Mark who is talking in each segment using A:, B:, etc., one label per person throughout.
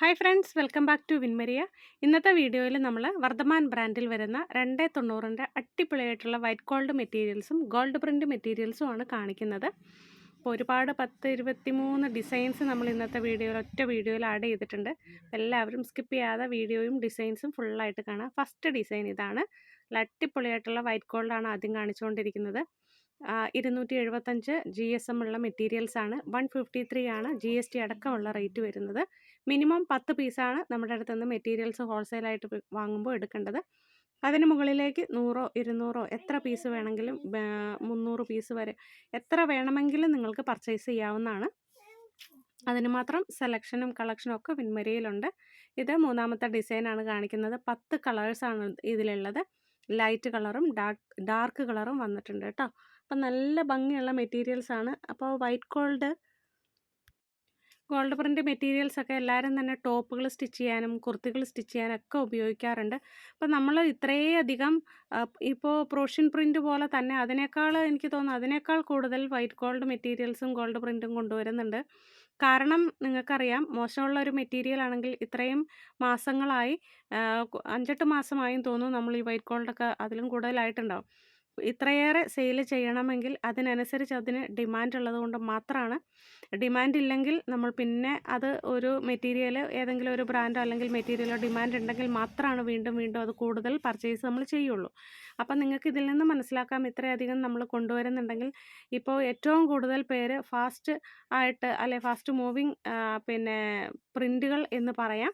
A: Hi friends welcome back to Vinmaria ഇന്നത്തെ വീഡിയോയിൽ നമ്മൾ വർദ്ധമാൻ ബ്രാൻഡിൽ വരുന്ന രണ്ട് തൊണ്ണൂറിന്റെ അടിപൊളിയായിട്ടുള്ള വൈറ്റ് ഗോൾഡ് മെറ്റീരിയൽസും ഗോൾഡ് പ്രിന്റ് മെറ്റീരിയൽസും ആണ് കാണിക്കുന്നത്. അപ്പോൾ ഒരുപാട് പത്ത് ഇരുപത്തി മൂന്ന് ഡിസൈൻസ് നമ്മൾ ഇന്നത്തെ വീഡിയോയിൽ ഒറ്റ വീഡിയോയിൽ ആഡ് ചെയ്തിട്ടുണ്ട്. എല്ലാവരും സ്കിപ്പ് ചെയ്യാതെ വീഡിയോയും ഡിസൈൻസും ഫുള്ളായിട്ട് കാണാം. ഫസ്റ്റ് ഡിസൈൻ ഇതാണ്. നല്ല അടിപൊളിയായിട്ടുള്ള വൈറ്റ് ഗോൾഡാണ് ആദ്യം കാണിച്ചുകൊണ്ടിരിക്കുന്നത്. ഇരുന്നൂറ്റി എഴുപത്തഞ്ച് ജി എസ് എം ഉള്ള മെറ്റീരിയൽസ് ആണ് വൺ ഫിഫ്റ്റി ത്രീ ആണ് ജി എസ് ടി അടക്കമുള്ള റേറ്റ് വരുന്നത്. മിനിമം പത്ത് പീസാണ് നമ്മുടെ അടുത്ത് നിന്ന് മെറ്റീരിയൽസ് ഹോൾസെയിലായിട്ട് വാങ്ങുമ്പോൾ എടുക്കേണ്ടത്. അതിന് മുകളിലേക്ക് നൂറോ ഇരുന്നൂറോ എത്ര പീസ് വേണമെങ്കിലും മുന്നൂറ് പീസ് വരെ എത്ര വേണമെങ്കിലും നിങ്ങൾക്ക് പർച്ചേസ് ചെയ്യാവുന്നതാണ്. അതിന് മാത്രം സെലക്ഷനും കളക്ഷനും ഒക്കെ വിൻമരിയിലുണ്ട് ഇത് മൂന്നാമത്തെ ഡിസൈനാണ് കാണിക്കുന്നത്. പത്ത് കളേഴ്സാണ് ഇതിലുള്ളത്. ലൈറ്റ് കളറും ഡാർക്ക് ഡാർക്ക് കളറും വന്നിട്ടുണ്ട് കേട്ടോ. അപ്പം നല്ല ഭംഗിയുള്ള മെറ്റീരിയൽസ് ആണ്. അപ്പോൾ white gold gold print materials ഒക്കെ എല്ലാവരും തന്നെ ടോപ്പുകൾ സ്റ്റിച്ച് ചെയ്യാനും കുർത്തികൾ സ്റ്റിച്ച് ചെയ്യാനൊക്കെ ഉപയോഗിക്കാറുണ്ട്. അപ്പോൾ നമ്മൾ ഇത്രയധികം ഇപ്പോൾ പ്രോഷൻ പ്രിന്റ് പോലെ തന്നെ അതിനേക്കാൾ എനിക്ക് തോന്നുന്നു അതിനേക്കാൾ കൂടുതൽ വൈറ്റ് ഗോൾഡ് മെറ്റീരിയൽസും ഗോൾഡ് പ്രിന്റും കൊണ്ടുവരുന്നുണ്ട്. കാരണം നിങ്ങൾക്കറിയാം മോശമുള്ള ഒരു മെറ്റീരിയൽ ആണെങ്കിൽ ഇത്രയും മാസങ്ങളായി അഞ്ചെട്ട് മാസമായും തോന്നുന്നു നമ്മൾ ഈ വൈറ്റ് ഗോൾഡൊക്കെ അതിലും കൂടുതലായിട്ടുണ്ടാവും. ഇത്രയേറെ സെയിൽ ചെയ്യണമെങ്കിൽ അതിനനുസരിച്ച് അതിന് ഡിമാൻഡ് ഉള്ളതുകൊണ്ട് മാത്രമാണ്. ഡിമാൻഡ് ഇല്ലെങ്കിൽ നമ്മൾ പിന്നെ അത് ഒരു മെറ്റീരിയൽ ഏതെങ്കിലും ഒരു ബ്രാൻഡോ അല്ലെങ്കിൽ മെറ്റീരിയലോ ഡിമാൻഡ് ഉണ്ടെങ്കിൽ മാത്രമാണ് വീണ്ടും വീണ്ടും അത് കൂടുതൽ പർച്ചേസ് നമ്മൾ ചെയ്യുള്ളൂ. അപ്പം നിങ്ങൾക്ക് ഇതിൽ നിന്ന് മനസ്സിലാക്കാം ഇത്രയധികം നമ്മൾ കൊണ്ടുവരുന്നുണ്ടെങ്കിൽ. ഇപ്പോൾ ഏറ്റവും കൂടുതൽ പേര് ഫാസ്റ്റ് ആയിട്ട് അല്ലെ ഫാസ്റ്റ് മൂവിങ് പിന്നെ പ്രിന്റുകൾ എന്ന് പറയാം.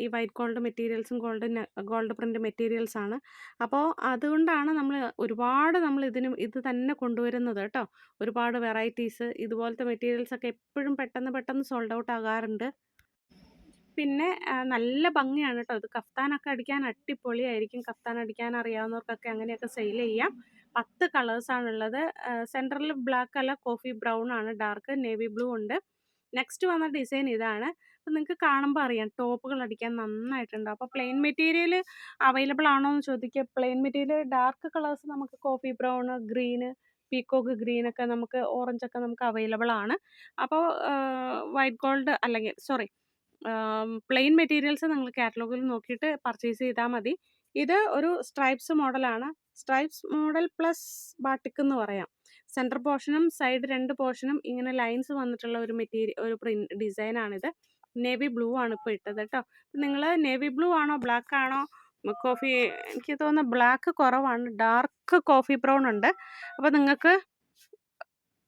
A: ഈ വൈറ്റ് ഗോൾഡ് മെറ്റീരിയൽസും ഗോൾഡ് ഗോൾഡ് പ്രിന്റ് മെറ്റീരിയൽസാണ്. അപ്പോൾ അതുകൊണ്ടാണ് നമ്മൾ ഒരുപാട് നമ്മൾ ഇതിനും ഇത് തന്നെ കൊണ്ടുവരുന്നത് കേട്ടോ. ഒരുപാട് വെറൈറ്റീസ് ഇതുപോലത്തെ മെറ്റീരിയൽസൊക്കെ എപ്പോഴും പെട്ടെന്ന് പെട്ടെന്ന് സോൾഡ് ഔട്ട് ആകാറുണ്ട്. പിന്നെ നല്ല ഭംഗിയാണ് കേട്ടോ. ഇത് കഫ്താനൊക്കെ അടിക്കാൻ അടിപൊളിയായിരിക്കും. കഫ്താൻ അടിക്കാൻ അറിയാവുന്നവർക്കൊക്കെ അങ്ങനെയൊക്കെ സെയിൽ ചെയ്യാം. പത്ത് കളേഴ്സാണുള്ളത്. സെന്ററിൽ ബ്ലാക്ക് അല്ല കോഫി ബ്രൗൺ ആണ്. ഡാർക്ക് നേവി ബ്ലൂ ഉണ്ട്. നെക്സ്റ്റ് വന്ന ഡിസൈൻ ഇതാണ്. അപ്പം നിങ്ങൾക്ക് കാണുമ്പോൾ അറിയാം. ടോപ്പുകൾ അടിക്കാൻ നന്നായിട്ടുണ്ട്. അപ്പോൾ പ്ലെയിൻ മെറ്റീരിയൽ അവൈലബിൾ ആണോ എന്ന് ചോദിക്കുക പ്ലെയിൻ മെറ്റീരിയൽ ഡാർക്ക് കളേഴ്സ് നമുക്ക് കോഫി ബ്രൗൺ ഗ്രീന് പീക്കോക്ക് ഗ്രീനൊക്കെ നമുക്ക് ഓറഞ്ചൊക്കെ നമുക്ക് അവൈലബിൾ ആണ്. അപ്പോൾ വൈറ്റ് ഗോൾഡ് അല്ലെങ്കിൽ സോറി പ്ലെയിൻ മെറ്റീരിയൽസ് നിങ്ങൾ കാറ്റലോഗിൽ നോക്കിയിട്ട് പർച്ചേസ് ചെയ്താൽ മതി. ഇത് ഒരു സ്ട്രൈപ്സ് മോഡലാണ് സ്ട്രൈപ്സ് മോഡൽ പ്ലസ് ബാട്ടിക് എന്ന് പറയാം. സെന്റർ പോർഷനും സൈഡ് രണ്ട് പോർഷനും ഇങ്ങനെ ലൈൻസ് വന്നിട്ടുള്ള ഒരു മെറ്റീരിയൽ ഒരു പ്രിന്റ് ഡിസൈനാണിത് നേവി ബ്ലൂ ആണ് ഇപ്പോൾ ഇട്ടത് കേട്ടോ നിങ്ങൾ നേവി ബ്ലൂ ആണോ ബ്ലാക്ക് ആണോ? കോഫി എനിക്ക് തോന്നുന്നു ബ്ലാക്ക് കുറവാണ്. ഡാർക്ക് കോഫി ബ്രൗൺ ഉണ്ട്. അപ്പോൾ നിങ്ങൾക്ക്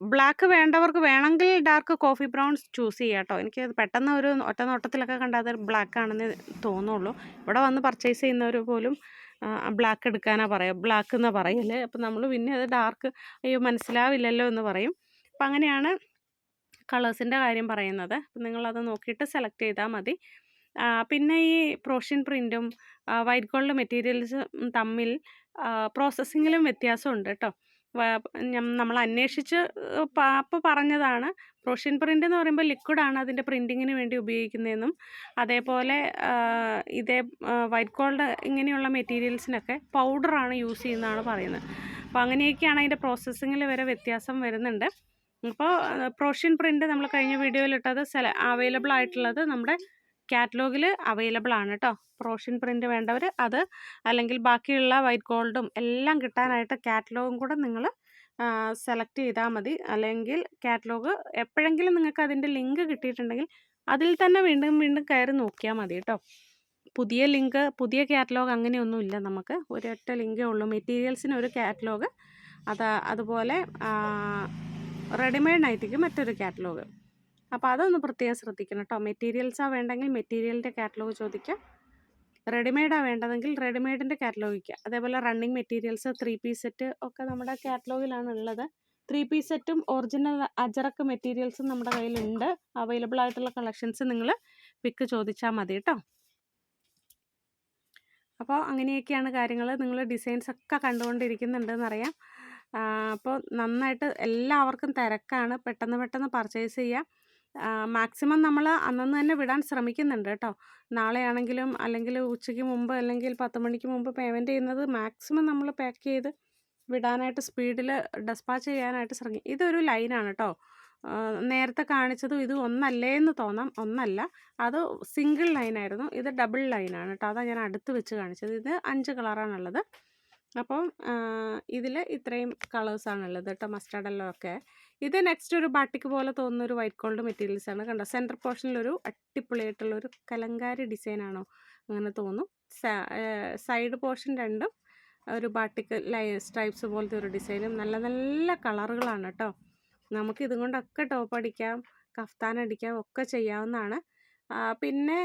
A: ബ്ലാക്ക് വേണ്ടവർക്ക് വേണമെങ്കിൽ ഡാർക്ക് കോഫി ബ്രൗൺ ചൂസ് ചെയ്യാം കേട്ടോ എനിക്ക് പെട്ടെന്ന് ഒരു ഒറ്റ നോട്ടത്തിലൊക്കെ കണ്ടാൽ ബ്ലാക്ക് ആണെന്ന് തോന്നുള്ളൂ. ഇവിടെ വന്ന് പർച്ചേസ് ചെയ്യുന്നവർ പോലും ബ്ലാക്ക് എടുക്കാനാണ് പറയുക ബ്ലാക്ക് എന്നാണ് പറയൽ അപ്പം നമ്മൾ പിന്നെ അത് ഡാർക്ക് അയ്യോ മനസ്സിലാവില്ലല്ലോ എന്ന് പറയും. അപ്പം അങ്ങനെയാണ് കളേഴ്സിന്റെ കാര്യം പറയുന്നത്. അപ്പം നിങ്ങളത് നോക്കിയിട്ട് സെലക്ട് ചെയ്താൽ മതി. പിന്നെ ഈ പ്രോഷ്യൻ പ്രിന്റും വൈറ്റ് ഗോൾഡ് മെറ്റീരിയൽസും തമ്മിൽ പ്രോസസ്സിങ്ങിലും വ്യത്യാസമുണ്ട് കേട്ടോ നമ്മൾ അന്വേഷിച്ച് പാപ്പ പറഞ്ഞതാണ്. പ്രൊഷ്യൻ പ്രിന്റ് എന്ന് പറയുമ്പോൾ ലിക്വിഡാണ് അതിന്റെ പ്രിന്റിങ്ങിന് വേണ്ടി ഉപയോഗിക്കുന്നതെന്നും അതേപോലെ ഇതേ വൈറ്റ് ഗോൾഡ് ഇങ്ങനെയുള്ള മെറ്റീരിയൽസിനൊക്കെ പൗഡറാണ് യൂസ് ചെയ്യുന്നതാണ് പറയുന്നത്. അപ്പോൾ അങ്ങനെയൊക്കെയാണ് അതിന്റെ പ്രോസസ്സിങ്ങിൽ വരെ വ്യത്യാസം വരുന്നുണ്ട്. അപ്പോൾ പ്രൊഷ്യൻ പ്രിന്റ് നമ്മൾ കഴിഞ്ഞ വീഡിയോയിലിട്ടത് സെല അവൈലബിൾ ആയിട്ടുള്ളത് നമ്മുടെ കാറ്റലോഗിൽ അവൈലബിൾ ആണ് കേട്ടോ പ്രോഷൻ പ്രിന്റ് വേണ്ടവർ അത് അല്ലെങ്കിൽ ബാക്കിയുള്ള വൈറ്റ് ഗോൾഡും എല്ലാം കിട്ടാനായിട്ട് കാറ്റലോഗും കൂടെ നിങ്ങൾ സെലക്ട് ചെയ്താൽ മതി. അല്ലെങ്കിൽ കാറ്റലോഗ് എപ്പോഴെങ്കിലും നിങ്ങൾക്ക് അതിന്റെ ലിങ്ക് കിട്ടിയിട്ടുണ്ടെങ്കിൽ അതിൽ തന്നെ വീണ്ടും വീണ്ടും കയറി നോക്കിയാൽ മതി കേട്ടോ പുതിയ ലിങ്ക് പുതിയ കാറ്റലോഗ് അങ്ങനെയൊന്നുമില്ല നമുക്ക്. ഒരൊറ്റ ലിങ്കേ ഉള്ളൂ. മെറ്റീരിയൽസിന് ഒരു കാറ്റലോഗ് അത് അതുപോലെ റെഡിമെയ്ഡ് നൈറ്റിക്ക് മറ്റൊരു കാറ്റലോഗ്. അപ്പോൾ അതൊന്ന് പ്രത്യേകം ശ്രദ്ധിക്കണം കേട്ടോ മെറ്റീരിയൽസാണ് വേണ്ടെങ്കിൽ മെറ്റീരിയലിന്റെ കാറ്റലോഗ് ചോദിക്കാം. റെഡിമെയ്ഡാണ് വേണ്ടതെങ്കിൽ റെഡിമെയ്ഡിന്റെ കാറ്റലോഗിക്കുക അതേപോലെ running materials three piece set ഒക്കെ നമ്മുടെ കാറ്റലോഗിലാണ് ഉള്ളത്. ത്രീ പീസ് സെറ്റും ഒറിജിനൽ അജറക്ക് മെറ്റീരിയൽസും നമ്മുടെ കയ്യിലുണ്ട്. അവൈലബിൾ ആയിട്ടുള്ള കളക്ഷൻസ് നിങ്ങൾ പിക്ക് ചോദിച്ചാൽ മതി കേട്ടോ അപ്പോൾ അങ്ങനെയൊക്കെയാണ് കാര്യങ്ങൾ നിങ്ങൾ ഡിസൈൻസ് ഒക്കെ കണ്ടുകൊണ്ടിരിക്കുന്നുണ്ടെന്നറിയാം. അപ്പോൾ നന്നായിട്ട് എല്ലാവർക്കും തിരക്കാണ്. പെട്ടെന്ന് പെട്ടെന്ന് പർച്ചേസ് ചെയ്യാം. മാക്സിമം നമ്മൾ അന്നന്ന് തന്നെ വിടാൻ ശ്രമിക്കുന്നുണ്ട് കേട്ടോ. നാളെയാണെങ്കിലും അല്ലെങ്കിൽ ഉച്ചയ്ക്ക് മുമ്പ് അല്ലെങ്കിൽ പത്ത് മണിക്ക് മുമ്പ് പേയ്മെന്റ് ചെയ്യുന്നത് മാക്സിമം നമ്മൾ പാക്ക് ചെയ്ത് വിടാനായിട്ട് സ്പീഡിൽ ഡെസ്പാച്ച് ചെയ്യാനായിട്ട് ശ്രമിക്കും ഇതൊരു ലൈനാണ് കേട്ടോ. നേരത്തെ കാണിച്ചതും ഇത് ഒന്നല്ലേ എന്ന് തോന്നാം. ഒന്നല്ല. അത് സിംഗിൾ ലൈനായിരുന്നു ഇത് ഡബിൾ ലൈനാണ് കേട്ടോ. അതാണ് ഞാൻ അടുത്ത് വെച്ച് കാണിച്ചത്. ഇത് അഞ്ച് കളറാണുള്ളത് അപ്പം ഇതിൽ ഇത്രയും കളേഴ്സാണുള്ളത് കേട്ടോ മസ്റ്റാർഡ് ഒക്കെ. ഇത് നെക്സ്റ്റ് ഒരു ബാട്ടിക്ക് പോലെ തോന്നുന്ന ഒരു വൈറ്റ് ഗോൾഡ് മെറ്റീരിയൽസ് ആണ്. കണ്ടോ സെന്റർ പോർഷനിലൊരു അടിപൊളിയായിട്ടുള്ള ഒരു കലങ്കാരി ഡിസൈനാണോ അങ്ങനെ തോന്നും. സൈഡ് പോർഷൻ രണ്ടും ഒരു ബാട്ടിക്ക് ലൈ സ്ട്രൈപ്സ് പോലത്തെ ഒരു ഡിസൈനും നല്ല നല്ല കളറുകളാണ് കേട്ടോ. നമുക്ക് ഇതും കൊണ്ടൊക്കെ ടോപ്പ് അടിക്കാം കഫ്താൻ അടിക്കാം ഒക്കെ ചെയ്യാവുന്നതാണ്. പിന്നെ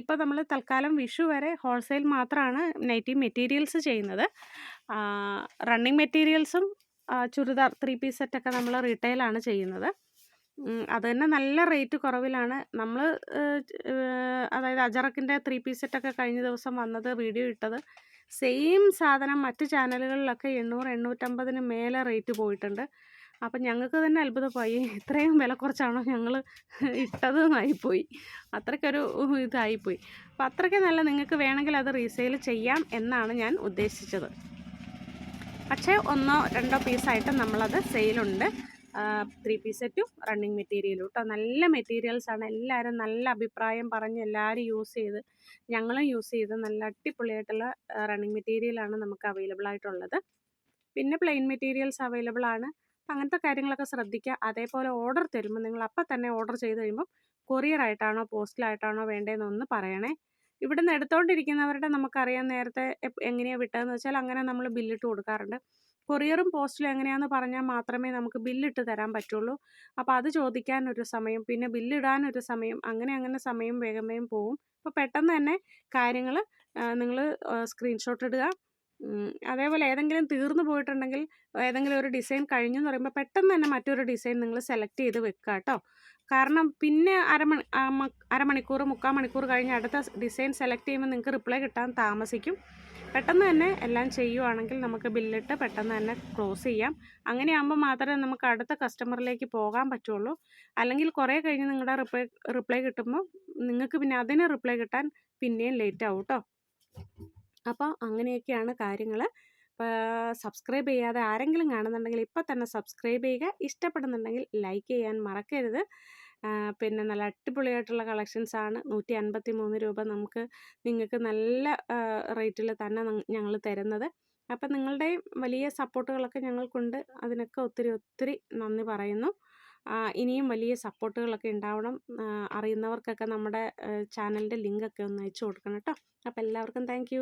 A: ഇപ്പോൾ നമ്മൾ തൽക്കാലം വിഷു വരെ ഹോൾസെയിൽ മാത്രമാണ് നൈറ്റി മെറ്റീരിയൽസ് ചെയ്യുന്നത്. റണ്ണിങ് മെറ്റീരിയൽസും ചുരിദാർ ത്രീ പീസ് സെറ്റൊക്കെ നമ്മൾ റീറ്റെയിലാണ് ചെയ്യുന്നത്. അത് തന്നെ നല്ല റേറ്റ് കുറവിലാണ്. നമ്മൾ അതായത് അജറക്കിന്റെ ത്രീ പീസ് സെറ്റൊക്കെ കഴിഞ്ഞ ദിവസം വന്നത് വീഡിയോ ഇട്ടത് സെയിം സാധനം മറ്റ് ചാനലുകളിലൊക്കെ എണ്ണൂറ് എണ്ണൂറ്റമ്പതിന് മേലെ റേറ്റ് പോയിട്ടുണ്ട്. അപ്പം ഞങ്ങൾക്ക് തന്നെ അത്ഭുതമായി. ഇത്രയും വില കുറച്ചാണോ ഞങ്ങൾ ഇട്ടത് എന്നായിപ്പോയി. അത്രയ്ക്കൊരു ഇതായിപ്പോയി. അപ്പം അത്രയ്ക്ക് നല്ല നിങ്ങൾക്ക് വേണമെങ്കിൽ അത് റീസെയിൽ ചെയ്യാം എന്നാണ് ഞാൻ ഉദ്ദേശിച്ചത്. പക്ഷേ ഒന്നോ രണ്ടോ പീസായിട്ട് നമ്മളത് സെയിലുണ്ട്. ത്രീ പീസ് സെറ്റും റണ്ണിങ് മെറ്റീരിയലും കേട്ടോ നല്ല മെറ്റീരിയൽസാണ് എല്ലാവരും നല്ല അഭിപ്രായം പറഞ്ഞ് എല്ലാവരും യൂസ് ചെയ്ത് ഞങ്ങളും യൂസ് ചെയ്ത് നല്ല അടിപൊളിയായിട്ടുള്ള റണ്ണിങ് മെറ്റീരിയലാണ് നമുക്ക് അവൈലബിൾ ആയിട്ടുള്ളത്. പിന്നെ പ്ലെയിൻ മെറ്റീരിയൽസ് അവൈലബിൾ ആണ്. അങ്ങനത്തെ കാര്യങ്ങളൊക്കെ ശ്രദ്ധിക്കുക അതേപോലെ ഓർഡർ തരുമ്പോൾ നിങ്ങൾ അപ്പം തന്നെ ഓർഡർ ചെയ്ത് കഴിയുമ്പോൾ കൊറിയർ ആയിട്ടാണോ പോസ്റ്റിലായിട്ടാണോ വേണ്ടതെന്നൊന്ന് പറയണേ. ഇവിടുന്ന് എടുത്തുകൊണ്ടിരിക്കുന്നവരുടെ നമുക്കറിയാം നേരത്തെ എങ്ങനെയാണ് വിട്ടതെന്ന് വെച്ചാൽ അങ്ങനെ നമ്മൾ ബില്ലിട്ട് കൊടുക്കാറുണ്ട്. കൊറിയറും പോസ്റ്റിലും എങ്ങനെയാണെന്ന് പറഞ്ഞാൽ മാത്രമേ നമുക്ക് ബില്ലിട്ട് തരാൻ പറ്റുള്ളൂ. അപ്പോൾ അത് ചോദിക്കാൻ ഒരു സമയം പിന്നെ ബില്ലിടാൻ ഒരു സമയം അങ്ങനെ അങ്ങനെ സമയം വേഗം വേഗം പോവും. അപ്പോൾ പെട്ടെന്ന് തന്നെ കാര്യങ്ങൾ നിങ്ങൾ സ്ക്രീൻഷോട്ട് ഇടുക. അതേപോലെ ഏതെങ്കിലും തീർന്നു പോയിട്ടുണ്ടെങ്കിൽ ഏതെങ്കിലും ഒരു ഡിസൈൻ കഴിഞ്ഞു എന്ന് പറയുമ്പോൾ പെട്ടെന്ന് തന്നെ മറ്റൊരു ഡിസൈൻ നിങ്ങൾ സെലക്ട് ചെയ്ത് വെക്കുക കേട്ടോ കാരണം പിന്നെ അരമണി അരമണിക്കൂർ മുക്കാൽ മണിക്കൂർ കഴിഞ്ഞ് അടുത്ത ഡിസൈൻ സെലക്ട് ചെയ്യുമ്പോൾ നിങ്ങൾക്ക് റിപ്ലൈ കിട്ടാൻ താമസിക്കും. പെട്ടെന്ന് തന്നെ എല്ലാം ചെയ്യുവാണെങ്കിൽ നമുക്ക് ബില്ലിട്ട് പെട്ടെന്ന് തന്നെ ക്ലോസ് ചെയ്യാം. അങ്ങനെയാകുമ്പോൾ മാത്രമേ നമുക്ക് അടുത്ത കസ്റ്റമറിലേക്ക് പോകാൻ പറ്റുള്ളൂ. അല്ലെങ്കിൽ കുറേ കഴിഞ്ഞ് നിങ്ങളുടെ റിപ്ലൈ റിപ്ലൈ കിട്ടുമ്പോൾ നിങ്ങൾക്ക് പിന്നെ അതിന് റിപ്ലൈ കിട്ടാൻ പിന്നെയും ലേറ്റ് ആവും കേട്ടോ അപ്പോൾ അങ്ങനെയൊക്കെയാണ് കാര്യങ്ങൾ സബ്സ്ക്രൈബ് ചെയ്യാതെ ആരെങ്കിലും കാണുന്നുണ്ടെങ്കിൽ ഇപ്പോൾ തന്നെ സബ്സ്ക്രൈബ് ചെയ്യുക. ഇഷ്ടപ്പെടുന്നുണ്ടെങ്കിൽ ലൈക്ക് ചെയ്യാൻ മറക്കരുത്. പിന്നെ നല്ല അടിപൊളിയായിട്ടുള്ള കളക്ഷൻസ് ആണ്. നൂറ്റി അൻപത്തി മൂന്ന് രൂപ നമുക്ക് നിങ്ങൾക്ക് നല്ല റേറ്റിൽ തന്നെ ഞങ്ങൾ തരുന്നത്. അപ്പം നിങ്ങളുടെയും വലിയ സപ്പോർട്ടുകളൊക്കെ ഞങ്ങൾക്കുണ്ട്. അതിനൊക്കെ ഒത്തിരി ഒത്തിരി നന്ദി പറയുന്നു. ഇനിയും വലിയ സപ്പോർട്ടുകളൊക്കെ ഉണ്ടാവണം. അറിയുന്നവർക്കൊക്കെ നമ്മുടെ ചാനലിന്റെ ലിങ്കൊക്കെ ഒന്ന് അയച്ചു കൊടുക്കണം കേട്ടോ. അപ്പോൾ എല്ലാവർക്കും താങ്ക്